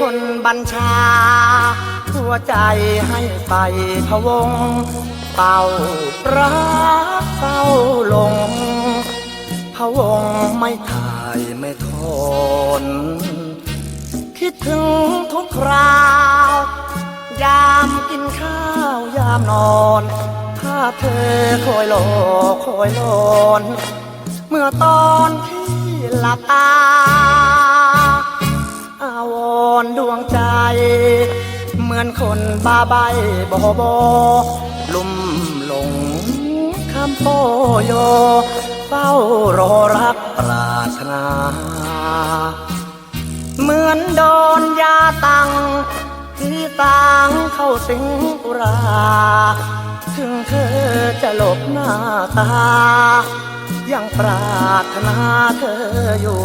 คนบัญชา หัวใจให้ไปพะวง เป่ารักเฝ้าลงพะวงไม่ถ่ายไม่ทน คิดถึงทุกคราว ยามกินข้าวยามนอนถ้าเธอคอยโลคอยโลน เมื่อตอนที่หลับตาาวรณ์ดวงใจ เหมือนคนบ้าใบบอบอลุ่มหลงคำโปโย เฝ้ารอรักปรารถนา เหมือนโดนยาตังที่ต่างเข้าสิงอุรา ถึงเธอจะหลบหน้าตา ยังปรารถนาเธออยู่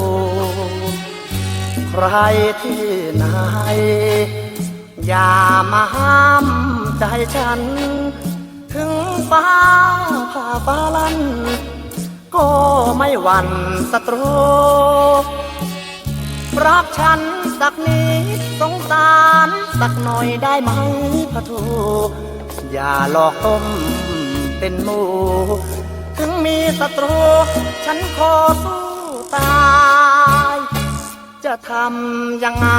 ใครที่ไหน อย่ามาห้ามใจฉัน ถึงฟ้าผ่าฟ้าลัน ก็ไม่หวั่นศัตรูรักฉันสักนิดสงสารสักหน่อยได้ไหมพะทูอย่าหลอกต้มเป็นหมู ถึงมีศัตรู ฉันขอสู้ ทำยังไง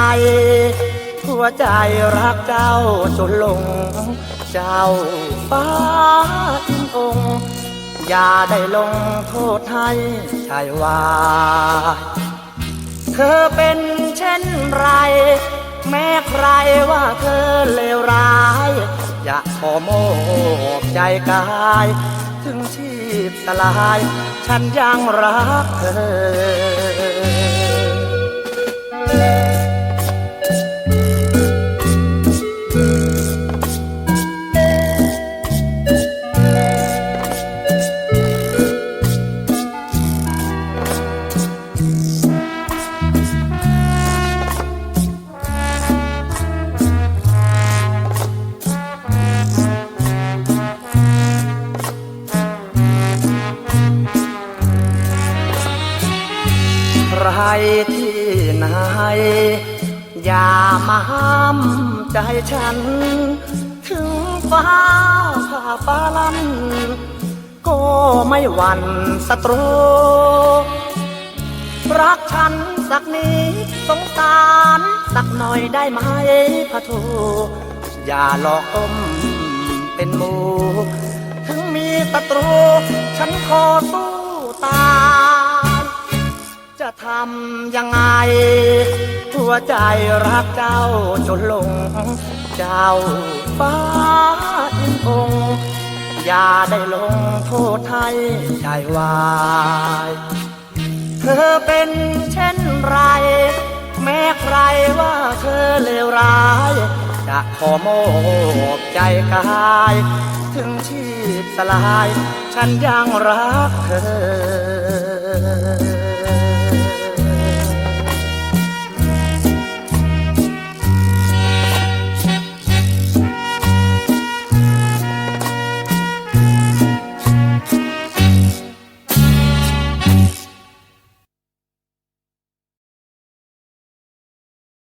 หัวใจรักเจ้าจนลง เจ้าฟ้าอินองค์อย่าได้ลงโทษให้ชายวาเธอเป็นเช่นไร แม้ใครว่าเธอเลวร้าย อย่าขอโมกใจกาย ถึงชีพสลาย ฉันยังรักเธอ ที่ไหน อย่ามาห้ามใจฉัน ถึงฟ้าผ่าฟ้าลันก็ไม่หวั่นศัตรู รักฉันสักนิดสงสารสักหน่อยได้ไหมพะทูอย่าหลอกต้มเป็นหมู ถึงมีศัตรู ฉันขอสู้ำยังไง หัวใจรักเจ้าจนหลง เจ้าฟ้าอินองอย่าได้ลงโทษให้ใจวาย เธอเป็นเช่นไร แม้ใครว่าเธอเลวร้าย จะขอมอบใจกาย ถึงชีพสลาย ฉันยังรักเธอ